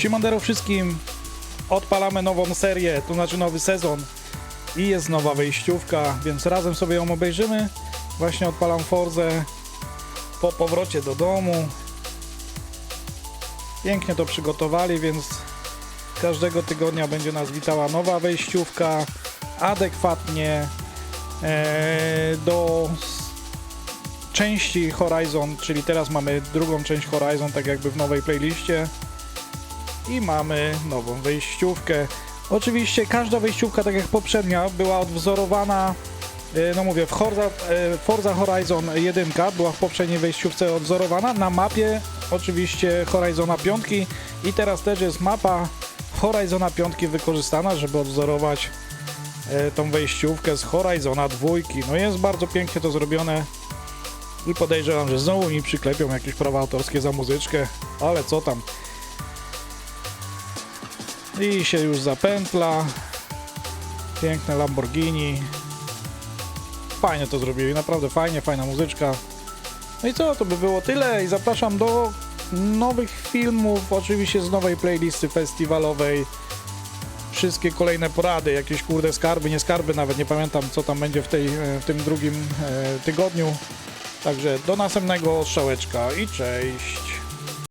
Siemandero wszystkim, odpalamy nową serię, to znaczy nowy sezon i jest nowa wejściówka, więc razem sobie ją obejrzymy. Właśnie odpalam Forzę po powrocie do domu. Pięknie to przygotowali, więc każdego tygodnia będzie nas witała nowa wejściówka, adekwatnie e, do części Horizon, czyli teraz mamy drugą część Horizon, tak jakby w nowej playliście i mamy nową wejściówkę. Oczywiście każda wejściówka, tak jak poprzednia, była odwzorowana, e, no mówię, w Forza, e, Forza Horizon 1 była w poprzedniej wejściówce odwzorowana na mapie oczywiście Horizona 5 i teraz też jest mapa Horizona 5 wykorzystana, żeby odwzorować e, tą wejściówkę z Horizona 2. No jest bardzo pięknie to zrobione i podejrzewam, że znowu mi przyklepią jakieś prawa autorskie za muzyczkę, ale co tam. I się już zapętla. Piękne Lamborghini. Fajnie to zrobili, naprawdę fajnie, fajna muzyczka. No i co, to by było tyle i zapraszam do nowych filmów, oczywiście z nowej playlisty festiwalowej. Wszystkie kolejne porady, jakieś kurde skarby, nie skarby, nawet nie pamiętam co tam będzie w, tej, e, w tym drugim e, tygodniu. Także do następnego strzałeczka i cześć.